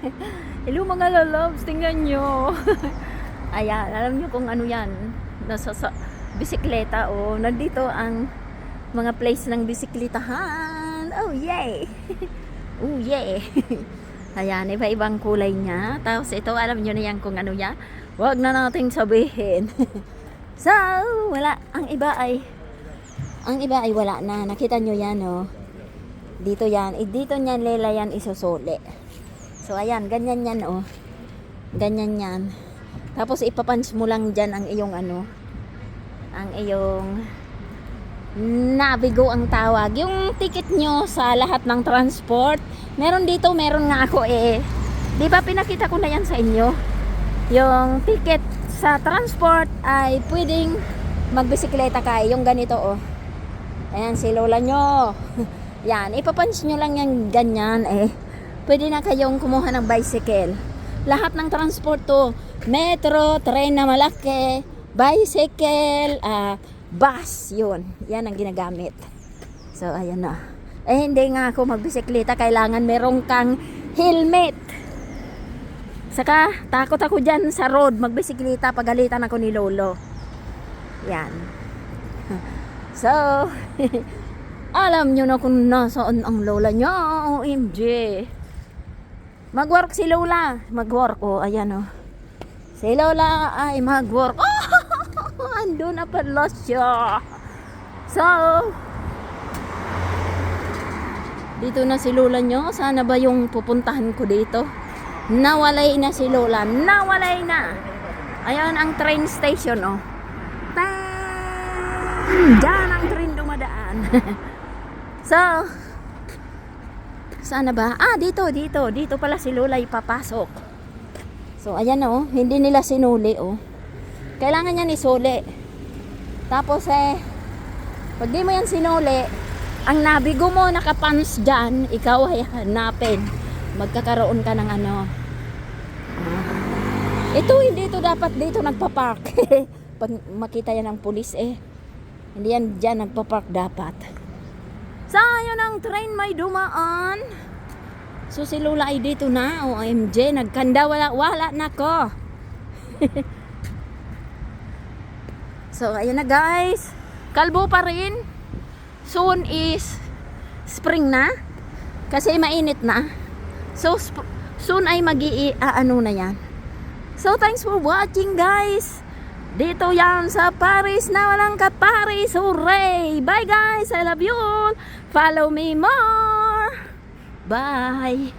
Hello mga lalabs, tingnan nyo. Ayan, alam nyo kung ano yan. Nasa sa bisikleta o nandito ang mga place ng bisikletahan. Oh, yay! oh, yay! Ayan, iba-ibang kulay niya. Tapos ito, alam nyo na yan kung ano yan. Huwag na nating sabihin. so, wala. Ang iba ay, ang iba ay wala na. Nakita nyo yan, oh. Dito yan. Eh, dito niyan, lela yan, isusuli. So, ayan, ganyan yan, oh. Ganyan yan. Tapos, ipapunch mo lang dyan ang iyong, ano, ang iyong Navigo ang tawag. Yung ticket nyo sa lahat ng transport, meron dito, meron nga ako eh. Di ba pinakita ko na yan sa inyo? Yung ticket sa transport ay pwedeng magbisikleta ka. Yung ganito oh. Ayan, si lola nyo. yan, ipapunch nyo lang yung ganyan eh. Pwede na kayong kumuha ng bicycle. Lahat ng transport to, metro, tren na malaki, bicycle, ah, bus, yun. Yan ang ginagamit. So, ayan na. Eh, hindi nga ako magbisikleta. Kailangan merong kang helmet. Saka, takot ako dyan sa road. Magbisikleta, pagalitan ako ni Lolo. Yan. So, alam nyo na kung nasaan ang lola nyo. OMG. Mag-work si Lola. Mag-work. Oh, ayan oh. Si Lola ay mag-work. Oh, andun na pala siya. So, dito na si Lola nyo. Sana ba yung pupuntahan ko dito? Nawalay na si Lola. Nawalay na. Ayan ang train station, oh. Tang! Diyan ang train dumadaan. so, sana ba? Ah, dito, dito. Dito pala si Lola ipapasok. So, ayan oh. Hindi nila sinuli, oh. Kailangan yan isuli. Tapos, eh, pag di mo yan sinuli, ang nabigo mo nakapans dyan, ikaw ay hanapin. Magkakaroon ka ng ano. ito, hindi ito dapat dito nagpa-park. pag makita yan ng pulis, eh. Hindi yan dyan nagpa-park dapat. Yun ang train may dumaan. So, si Lola ay dito na. OMG, nagkanda. Wala, wala na ko. so, ayan na guys. Kalbo pa rin. Soon is spring na. Kasi mainit na. So, soon ay mag ano na yan. So, thanks for watching guys. Dito yan sa Paris na walang kaparis. Hooray! Bye guys! I love you all. Follow me more. Bye.